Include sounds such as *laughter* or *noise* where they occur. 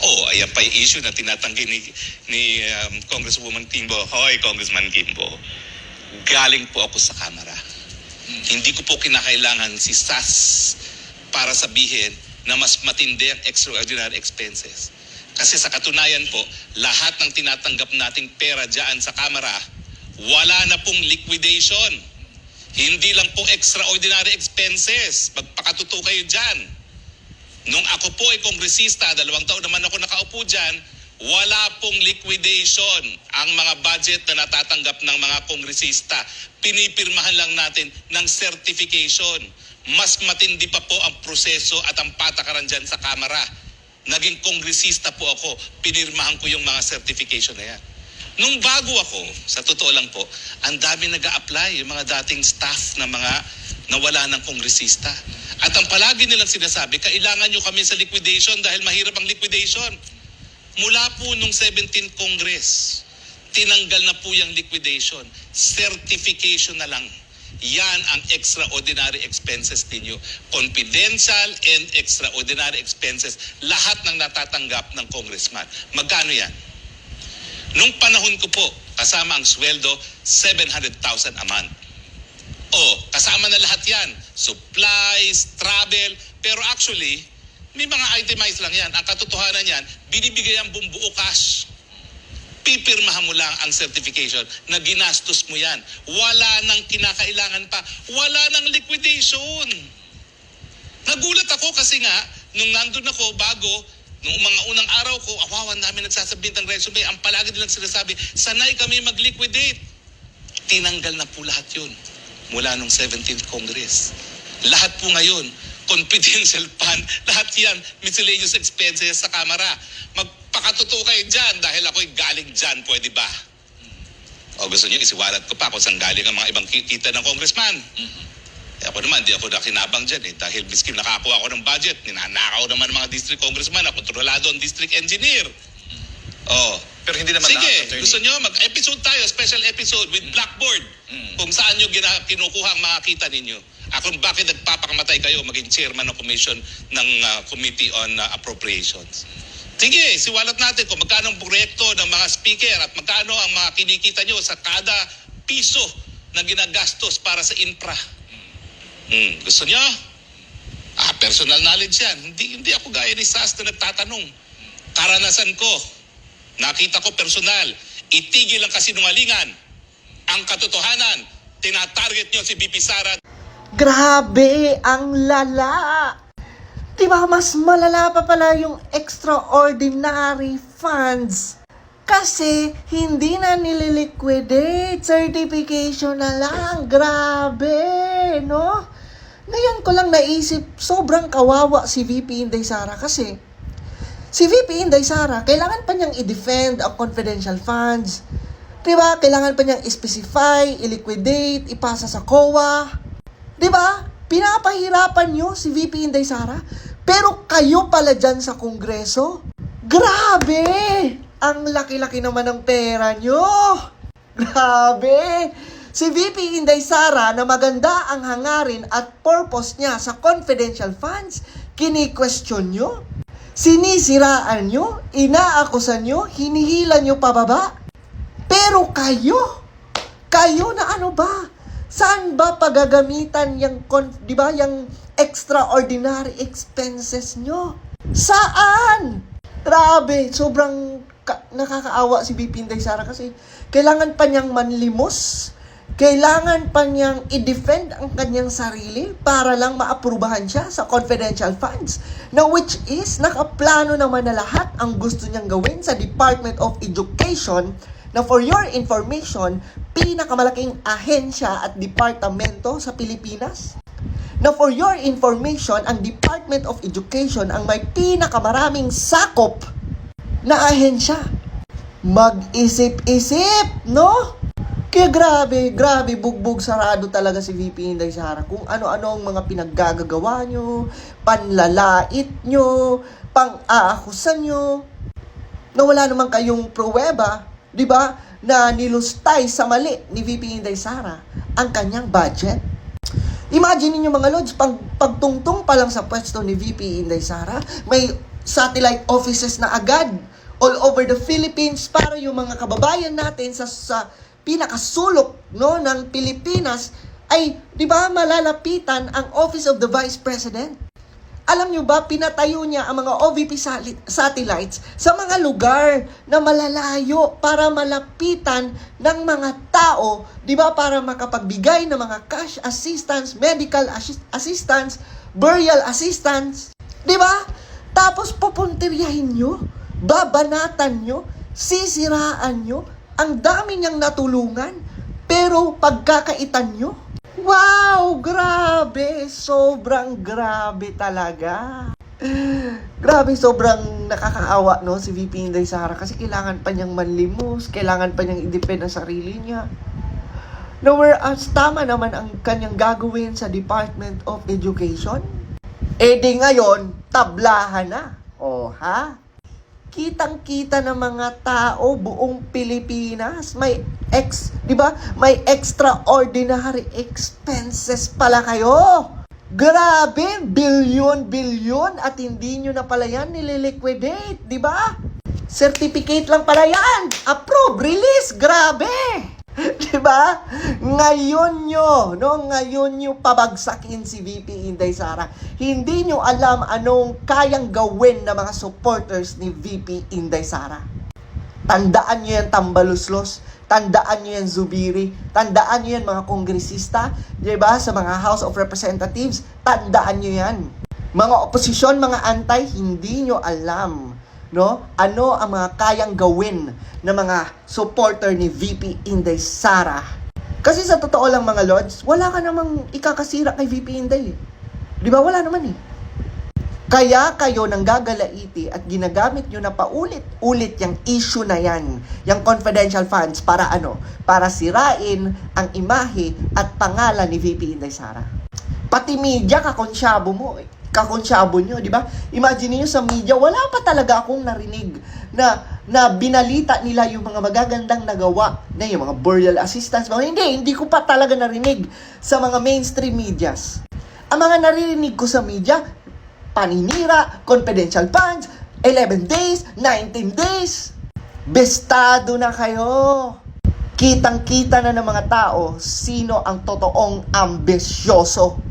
Oh, ayan pa yung issue na tinatanggi ni, ni um, Congresswoman Kimbo. Hoy, Congressman Kimbo. Galing po ako sa Kamara. Hindi ko po kinakailangan si SAS para sabihin na mas matindi ang extraordinary expenses. Kasi sa katunayan po, lahat ng tinatanggap nating pera dyan sa Kamara, wala na pong liquidation. Hindi lang po extraordinary expenses. Magpakatuto kayo dyan. Nung ako po ay kongresista, dalawang taon naman ako nakaupo dyan, wala pong liquidation ang mga budget na natatanggap ng mga kongresista. Pinipirmahan lang natin ng certification. Mas matindi pa po ang proseso at ang patakaran dyan sa Kamara. Naging kongresista po ako, pinirmahan ko yung mga certification na yan. Nung bago ako, sa totoo lang po, ang dami nag apply yung mga dating staff na mga nawala ng kongresista. At ang palagi nilang sinasabi, kailangan nyo kami sa liquidation dahil mahirap ang liquidation. Mula po nung 17th Congress, tinanggal na po yung liquidation. Certification na lang. Yan ang extraordinary expenses ninyo. Confidential and extraordinary expenses. Lahat ng natatanggap ng congressman. Magkano yan? Nung panahon ko po, kasama ang sweldo, 700,000 a month. Oh, kasama na lahat yan. Supplies, travel. Pero actually, may mga itemized lang yan. Ang katotohanan yan, binibigay ang bumbuo cash. Pipirmahan mo lang ang certification na ginastos mo yan. Wala nang kinakailangan pa. Wala nang liquidation. Nagulat ako kasi nga, nung nandun ako bago, nung mga unang araw ko, awawan namin nagsasabit ng resume, ang palagi nilang sinasabi, sanay kami mag-liquidate. Tinanggal na po lahat yun mula nung 17th Congress. Lahat po ngayon, *laughs* confidential fund, lahat yan, miscellaneous expenses sa Kamara. Magpakatotoo kayo dyan dahil ako'y galing dyan, pwede ba? O gusto niyo, isiwalat ko pa kung saan galing ang mga ibang ki- kita ng congressman. Eh, ako naman, di ako nakinabang dyan eh. Dahil miskin nakakuha ako ng budget, ninanakaw naman mga district congressman, kontrolado ang district engineer. Oh. Pero hindi naman Sige, lahat, attorney. gusto nyo mag-episode tayo, special episode with Blackboard. Kung saan nyo gina- kinukuha ang mga kita ninyo. At kung bakit nagpapakamatay kayo maging chairman ng commission ng uh, Committee on uh, Appropriations. Sige, siwalat natin kung magkano ang proyekto ng mga speaker at magkano ang mga kinikita nyo sa kada piso na ginagastos para sa infra. Hmm, gusto nyo? Ah, personal knowledge yan. Hindi, hindi ako gaya ni Sas na nagtatanong. Karanasan ko, nakita ko personal, itigil ang kasinungalingan. Ang katotohanan, tinatarget nyo si BP Sara Grabe, ang lala! Diba, mas malala pa pala yung extraordinary funds. Kasi hindi na nililiquidate. Certification na lang. Grabe, no? Ngayon ko lang naisip, sobrang kawawa si VP Inday Sara kasi si VP Inday Sara, kailangan pa niyang i-defend ang confidential funds. Diba? Kailangan pa niyang i-specify, i-liquidate, ipasa sa COA. 'Di ba? Pinapahirapan nyo si VP Inday Sara. Pero kayo pala dyan sa Kongreso. Grabe! Ang laki-laki naman ng pera nyo. Grabe! Si VP Inday Sara na maganda ang hangarin at purpose niya sa confidential funds, kini-question nyo? Sinisiraan nyo? Inaakusan nyo? Hinihila nyo pababa? Pero kayo, kayo na ano ba? Saan ba pagagamitan yung, di ba, yung extraordinary expenses nyo? Saan? Grabe, sobrang ka- nakakaawa si BP Sara kasi kailangan pa niyang manlimos. Kailangan pa niyang i-defend ang kanyang sarili para lang maaprubahan siya sa confidential funds. Na which is, nakaplano naman na lahat ang gusto niyang gawin sa Department of Education na for your information, pinakamalaking ahensya at departamento sa Pilipinas. Na for your information, ang Department of Education ang may pinakamaraming sakop na ahensya. Mag-isip-isip, no? Kaya grabe, grabe, bugbog sarado talaga si VP Inday Sara. Kung ano-ano ang mga pinaggagawa nyo, panlalait nyo, pang-aakusan nyo, na wala naman kayong pruweba, di ba, na nilustay sa mali ni VP Inday Sara ang kanyang budget. Imagine niyo mga lods, pag, pagtungtong pa lang sa pwesto ni VP Inday Sara, may satellite offices na agad all over the Philippines para yung mga kababayan natin sa, sa pinakasulok no, ng Pilipinas ay, di ba, malalapitan ang Office of the Vice President. Alam nyo ba, pinatayo niya ang mga OVP satellites sa mga lugar na malalayo para malapitan ng mga tao, di ba, para makapagbigay ng mga cash assistance, medical assi- assistance, burial assistance, di ba? Tapos pupuntiryahin nyo, babanatan nyo, sisiraan nyo, ang dami niyang natulungan, pero pagkakaitan nyo, Wow! Grabe! Sobrang grabe talaga. Grabe, sobrang nakakaawa, no, si VP Inday Sara kasi kailangan pa niyang manlimos, kailangan pa niyang i-depend ang sarili niya. No, whereas tama naman ang kanyang gagawin sa Department of Education, eh di ngayon, tablahan na. O, ha? Kitang-kita ng mga tao buong Pilipinas. May ex, 'di ba? May extraordinary expenses pala kayo. Grabe, bilyon-bilyon at hindi nyo na pala yan nililiquidate, di ba? Certificate lang pala yan. Approve, release, grabe. *laughs* Di ba? Ngayon nyo, no? Ngayon nyo pabagsakin si VP Inday Sara. Hindi nyo alam anong kayang gawin ng mga supporters ni VP Inday Sara. Tandaan nyo yan, Tambaluslos. Tandaan nyo yan, Zubiri. Tandaan nyo yan, mga kongresista. Di ba? Sa mga House of Representatives. Tandaan nyo yan. Mga oposisyon, mga antay, hindi nyo alam no? Ano ang mga kayang gawin ng mga supporter ni VP Inday Sara? Kasi sa totoo lang mga lords, wala ka namang ikakasira kay VP Inday. Di ba? Wala naman eh. Kaya kayo nang gagalaiti at ginagamit nyo na paulit-ulit yung issue na yan, yung confidential funds para ano? Para sirain ang imahe at pangalan ni VP Inday Sara. Pati media, kakonsyabo mo, eh. Kakonsyabo nyo, di ba? Imagine niyo sa media, wala pa talaga akong narinig na na binalita nila yung mga magagandang nagawa na yung mga burial assistance. Mga, hindi, hindi ko pa talaga narinig sa mga mainstream medias. Ang mga naririnig ko sa media, paninira, confidential funds, 11 days, 19 days. Bestado na kayo. Kitang-kita na ng mga tao sino ang totoong ambisyoso.